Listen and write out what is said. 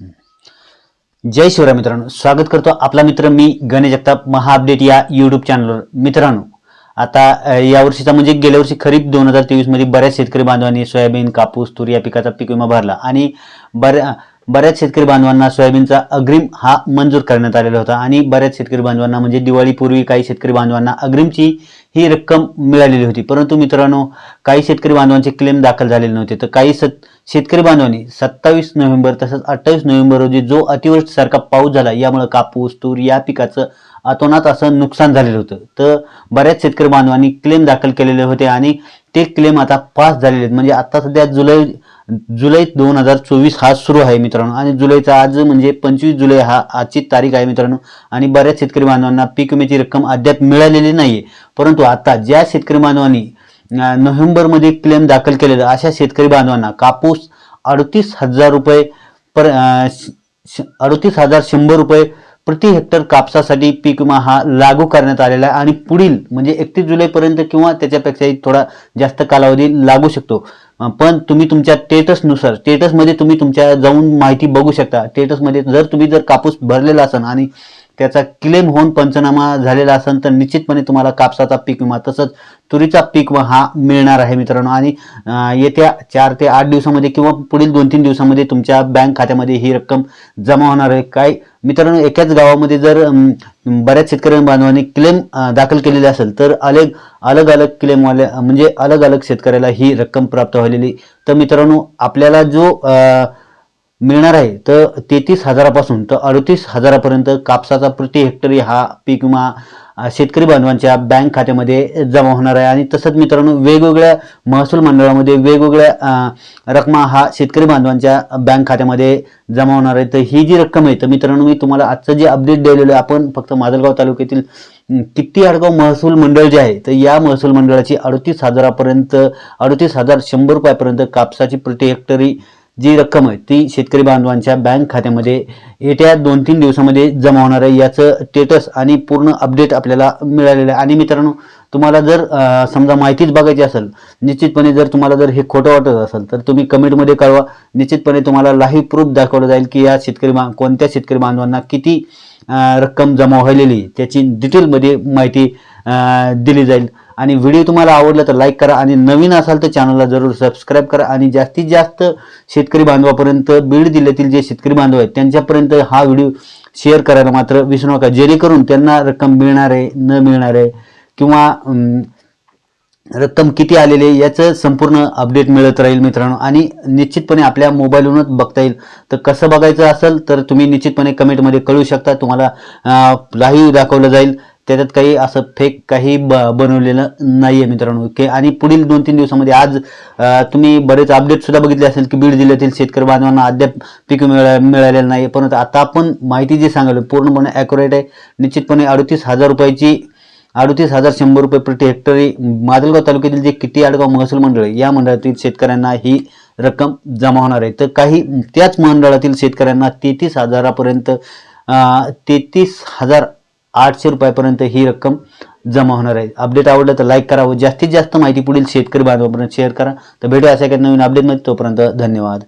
जय शिवराय मित्रांनो स्वागत करतो आपला मित्र मी गणेश जगताप. महा अपडेट या युट्यूब चॅनलवर मित्रांनो आता यावर्षीचा म्हणजे गेल्या वर्षी खरीप दोन हजार तेवीसमध्ये बऱ्याच शेतकरी बांधवांनी सोयाबीन कापूस तूर या पिकाचा पीक विमा भरला आणि बऱ्या बऱ्याच शेतकरी बांधवांना सोयाबीनचा अग्रिम हा मंजूर करण्यात आलेला होता आणि बऱ्याच शेतकरी बांधवांना म्हणजे दिवाळीपूर्वी काही शेतकरी बांधवांना अग्रिमची ही रक्कम मिळालेली होती. परंतु मित्रांनो काही शेतकरी बांधवांचे क्लेम दाखल झालेले नव्हते. तर काही सत शेतकरी बांधवांनी सत्तावीस नोव्हेंबर तसंच अठ्ठावीस नोव्हेंबर रोजी जो अतिवृष्टीसारखा पाऊस झाला यामुळे कापूस तूर या पिकाचं अतोनात असं नुकसान झालेलं होतं. तर बऱ्याच शेतकरी बांधवांनी क्लेम दाखल केलेले होते आणि ते क्लेम आता पास झालेले आहेत. म्हणजे आता सध्या जुलै जुलै दोन हजार चोवीस हा सुरू आहे मित्रांनो. आणि जुलैचा आज म्हणजे पंचवीस जुलै हा आजची तारीख आहे मित्रांनो. आणि बऱ्याच शेतकरी बांधवांना पीक विम्याची रक्कम अद्याप मिळालेली नाहीये. परंतु आता ज्या शेतकरी बांधवांनी नोव्हेंबरमध्ये क्लेम दाखल केलेलं अशा शेतकरी बांधवांना कापूस अडतीस हजार रुपये पर श- श- अडतीस हजार शंभर रुपये प्रति हेक्टर कापसासाठी पीक विमा हा लागू करण्यात आलेला आहे. आणि पुढील म्हणजे एकतीस जुलैपर्यंत किंवा त्याच्यापेक्षाही थोडा जास्त कालावधी लागू शकतो. पण तुम्ही तुमच्या स्टेटसनुसार स्टेटसमध्ये तुम्ही तुमच्या जाऊन माहिती बघू शकता. स्टेटसमध्ये जर तुम्ही जर कापूस भरलेला असाल आणि त्याचा क्लेम होऊन पंचनामा झालेला असेल तर निश्चितपणे तुम्हाला कापसाचा पीक विमा तसंच तुरीचा पीक विमा हा मिळणार आहे मित्रांनो. आणि येत्या चार ते आठ दिवसामध्ये किंवा पुढील दोन तीन दिवसामध्ये तुमच्या बँक खात्यामध्ये ही रक्कम जमा होणार आहे. काय मित्रांनो एकाच गावामध्ये जर बऱ्याच शेतकरी बांधवांनी क्लेम दाखल केलेले असेल तर अलग अलग अलग क्लेमवाल्या म्हणजे अलग अलग शेतकऱ्याला ही रक्कम प्राप्त व्हालेली तर मित्रांनो आपल्याला जो आ, मिळणार आहे. तर तेहतीस हजारापासून तर अडतीस हजारापर्यंत कापसाचा प्रति हेक्टरी हा पीक विमा शेतकरी बांधवांच्या बँक खात्यामध्ये जमा होणार आहे. आणि तसंच मित्रांनो वेगवेगळ्या महसूल मंडळामध्ये वेगवेगळ्या रकमा हा शेतकरी बांधवांच्या बँक खात्यामध्ये जमा होणार आहे. तर ही जी रक्कम आहे तर मित्रांनो मी तुम्हाला आजचं जे अपडेट दिलेलं आहे आपण फक्त माजलगाव तालुक्यातील किती आडगाव महसूल मंडळ जे आहे तर या महसूल मंडळाची अडतीस हजारापर्यंत अडतीस हजार शंभर रुपयापर्यंत कापसाची प्रति हेक्टरी जी रक्कम आहे ती शेतकरी बांधवांच्या बँक खात्यामध्ये येत्या दोन तीन दिवसामध्ये जमा होणार आहे. याचं स्टेटस आणि पूर्ण अपडेट आपल्याला मिळालेलं आहे. आणि मित्रांनो तुम्हाला जर समजा माहितीच बघायची असेल निश्चितपणे जर तुम्हाला जर हे खोटं वाटत असेल तर तुम्ही कमेंटमध्ये कळवा. निश्चितपणे तुम्हाला लाईव्ह प्रूफ दाखवलं जाईल की या शेतकरी कोणत्या शेतकरी बांधवांना किती रक्कम जमा व्हायलेली त्याची डिटेलमध्ये माहिती दिली जाईल. आणि व्हिडिओ तुम्हाला आवडला तर लाईक करा आणि नवीन असाल तर चॅनलला जरूर सबस्क्राईब करा. आणि जास्तीत जास्त शेतकरी बांधवापर्यंत बीड जिल्ह्यातील जे शेतकरी बांधव आहेत त्यांच्यापर्यंत हा व्हिडिओ शेअर करायला मात्र विसरू नका. जेणेकरून त्यांना रक्कम मिळणार आहे न मिळणार आहे किंवा रक्कम किती आलेली आहे याचं संपूर्ण अपडेट मिळत राहील मित्रांनो. आणि निश्चितपणे आपल्या मोबाईलवरूनच बघता येईल. तर कसं बघायचं असेल तर तुम्ही निश्चितपणे कमेंटमध्ये कळू शकता. तुम्हाला लाईव्ह दाखवलं जाईल. त्याच्यात काही असं फेक काही ब बनवलेलं नाही आहे मित्रांनो. ओके? आणि पुढील दोन तीन दिवसामध्ये आज तुम्ही बरेच अपडेटसुद्धा बघितले असेल की बीड जिल्ह्यातील शेतकरी बांधवांना अद्याप पीक मिळा मिळालेलं नाही परंतु आता आपण माहिती जी सांगाल पूर्णपणे ॲक्युरेट आहे. निश्चितपणे अडतीस हजार रुपयाची अडतीस हजार शंभर रुपये प्रति हेक्टरी माजलगाव तालुक्यातील जे किती आडगाव महसूल मंडळ आहे या मंडळातील शेतकऱ्यांना ही रक्कम जमा होणार आहे. तर काही त्याच मंडळातील शेतकऱ्यांना तेहतीस हजारापर्यंत तेहतीस हजार आठशे रुपयापर्यंत ही रक्कम जमा होणार आहे. अपडेट आवडलं तर लाईक करावं जास्तीत जास्त माहिती पुढील शेतकरी बांधवापर्यंत शेअर करा. तर भेटूया अशा काही नवीन अपडेटमध्ये. तोपर्यंत धन्यवाद.